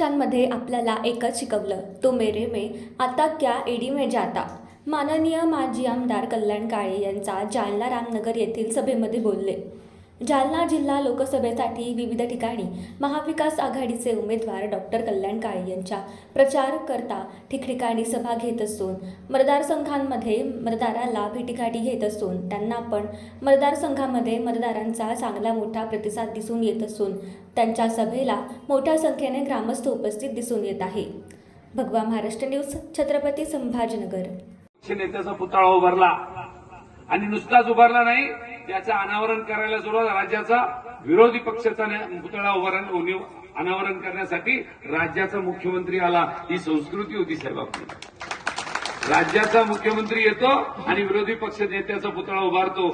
वर्षांमध्ये आपल्याला एकच शिकवलं तो मेरे में आता क्या एडी में जाता. माननीय माजी आमदार कल्याण काळे यांचा जालना रामनगर येथील सभेमध्ये बोलले. जालना जिल्हा लोकसभेसाठी विविध ठिकाणी महाविकास आघाडीचे उमेदवार डॉक्टर कल्याण काळे यांच्या प्रचारकर्ता ठिकठिकाणी सभा घेत असून मतदारसंघांमध्ये मतदाराला भेटीगाठी घेत असून त्यांना पण मतदारसंघामध्ये मतदारांचा चांगला मोठा प्रतिसाद दिसून येत असून त्यांच्या सभेला मोठ्या संख्येने ग्रामस्थ उपस्थित दिसून येत आहे. भगवा महाराष्ट्र न्यूज छत्रपती संभाजीनगर. नेत्याचा पुतळा उभारला आणि नुसताच उभारला नाही त्याचं अनावरण करायला सुरुवात राज्याचा विरोधी पक्षाचा पुतळा उभारण अनावरण करण्यासाठी राज्याचा मुख्यमंत्री आला. ही संस्कृती होती साहेब राज्याचा मुख्यमंत्री येतो आणि विरोधी पक्ष नेत्याचा पुतळा उभारतो.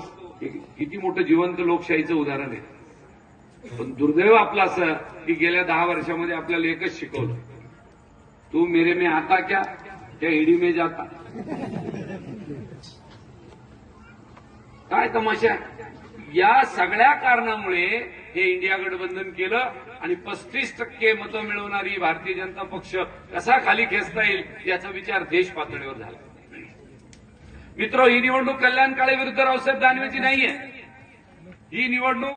किती मोठं जिवंत लोकशाहीचं उदाहरण आहे. पण दुर्दैव आपलं असं की गेल्या दहा वर्षामध्ये आपल्याला एकच शिकवलं. तू मेरे में आता क्या? त्या ईडी में जाता. काय तमाशा? या सगळ्या कारणामुळे हे इंडिया गठबंधन केलं आणि पस्तीस टक्के मतं मिळवणारी भारतीय जनता पक्ष कसा खाली खेचता येईल याचा विचार देश पातळीवर झाला. मित्र ही निवडणूक कल्याण काळे विरुद्ध रावसाहेब दानवेची नाहीये. ही निवडणूक